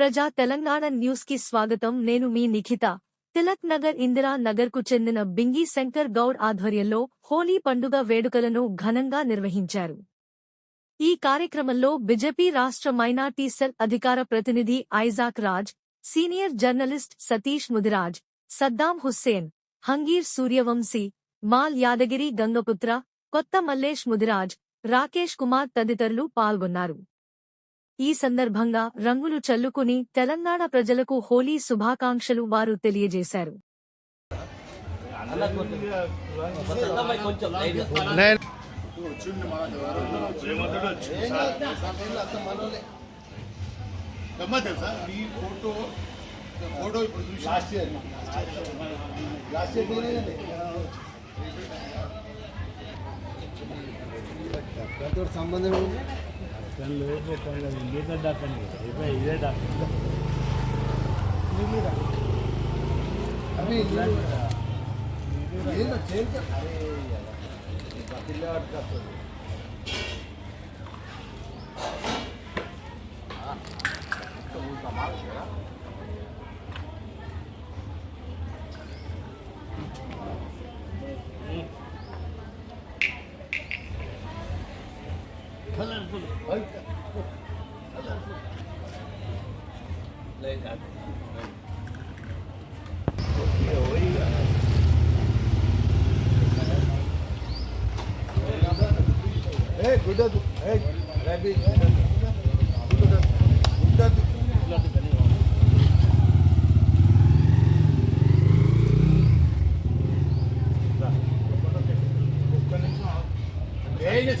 ప్రజా తెలంగాణ న్యూస్కి స్వాగతం. నేను మీ నిఖిత. తిలక్ నగర్ ఇందిరా నగర్కు చెందిన బింగి శంకర్ గౌడ్ ఆధ్వర్యంలో హోలీ పండుగ వేడుకలను ఘనంగా నిర్వహించారు. ఈ కార్యక్రమంలో బిజెపి రాష్ట్ర మైనార్టీ సెల్ అధికార ప్రతినిధి Isaac Raj senior journalist Satish Mudiraj Saddam Hussain హంగీర్ Suryavanshi mall Yadagiri Gangaputra Kotha Mallesh Mudiraj Rakesh Kumar తదితరులు పాల్గొన్నారు. ఈ సందర్భంగా రంగులు చల్లుకుని తెలంగాణ ప్రజలకు హోలీ శుభాకాంక్షలు వారు తెలియజేశారు. ఫోటో ఇప్పుడు లాస్ట్ ఇయర్ లాస్ట్ ఇయర్ నేనే దాంతో సంబంధం ఉంది. ఇదే డాక్టర్ ఇదే Colorful. White. Colorful. Like that. Hey, good at hey, rabbit. Good at good at Hey, it's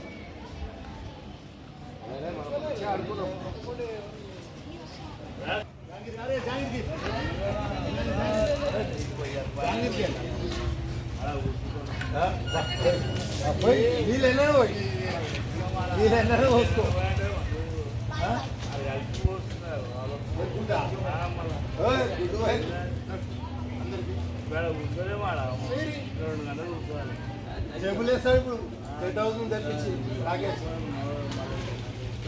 నీళ్ళైనా నీళ్ళైనా వస్తు జబ్బులేస్తాడు ఇప్పుడు. టెన్ థౌసండ్ తెప్పించి రాకేష్.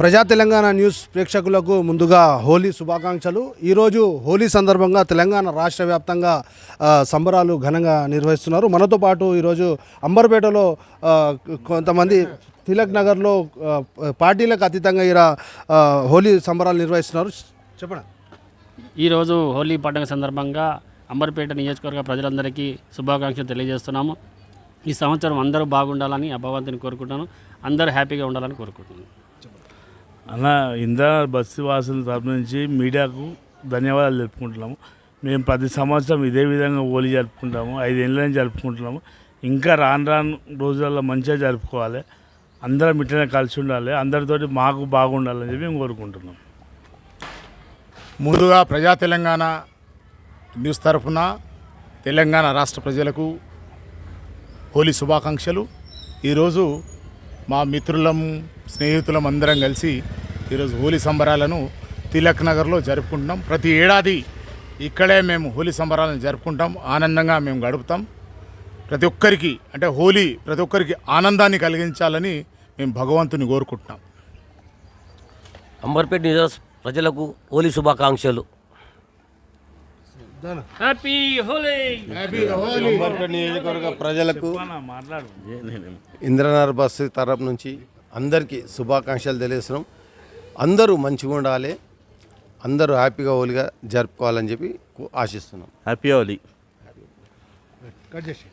ప్రజా తెలంగాణ న్యూస్ ప్రేక్షకులకు ముందుగా హోలీ శుభాకాంక్షలు. ఈరోజు హోలీ సందర్భంగా తెలంగాణ రాష్ట్ర వ్యాప్తంగా సంబరాలు ఘనంగా నిర్వహిస్తున్నారు. మనతో పాటు ఈరోజు అంబర్పేటలో కొంతమంది తిలక్ నగర్లో పార్టీలకు అతీతంగా ఇలా హోలీ సంబరాలు నిర్వహిస్తున్నారు. చెప్పండి. ఈరోజు హోలీ పండుగ సందర్భంగా అంబర్పేట నియోజకవర్గ ప్రజలందరికీ శుభాకాంక్షలు తెలియజేస్తున్నాము. ఈ సంవత్సరం అందరూ బాగుండాలని ఆ భగవంతుని కోరుకుంటాను అందరూ హ్యాపీగా ఉండాలని కోరుకుంటున్నాను. అన్న ఇందా బస్సు వాసుల తరపు నుంచి మీడియాకు ధన్యవాదాలు తెలుపుకుంటున్నాము. మేము ప్రతి సంవత్సరం ఇదే విధంగా హోలీ జరుపుకుంటాము ఐదేళ్ళ నుంచి జరుపుకుంటున్నాము. ఇంకా రాను రాను రోజుల్లో మంచిగా జరుపుకోవాలి. అందరం ఇట్లనే కలిసి ఉండాలి. అందరితోటి మాకు బాగుండాలని చెప్పి మేము కోరుకుంటున్నాం. ముందుగా ప్రజా తెలంగాణ న్యూస్ తరఫున తెలంగాణ రాష్ట్ర ప్రజలకు హోలీ శుభాకాంక్షలు. ఈరోజు మా మిత్రులం స్నేహితులం అందరం కలిసి ఈరోజు హోలీ సంబరాలను తిలక్ నగర్లో జరుపుకుంటున్నాం. ప్రతి ఏడాది ఇక్కడే మేము హోలీ సంబరాలను జరుపుకుంటాం. ఆనందంగా మేము గడుపుతాం. ప్రతి ఒక్కరికి అంటే హోలీ ప్రతి ఒక్కరికి ఆనందాన్ని కలిగించాలని మేము భగవంతుని కోరుకుంటున్నాం. అంబర్పేట నియోజక ప్రజలకు హోలీ శుభాకాంక్షలు. హ్యాపీ హోలీ అంబర్పేట నియోజకవర్గ ప్రజలకు ఇంద్రనగర్ బస్సు తరపు నుంచి అందరికీ శుభాకాంక్షలు తెలియజేస్తున్నాం. అందరూ మంచిగా ఉండాలి. అందరూ హ్యాపీగా హోలీగా జరుపుకోవాలని చెప్పి ఆశిస్తున్నాం. హ్యాపీ హోలీ. కట్ చేసి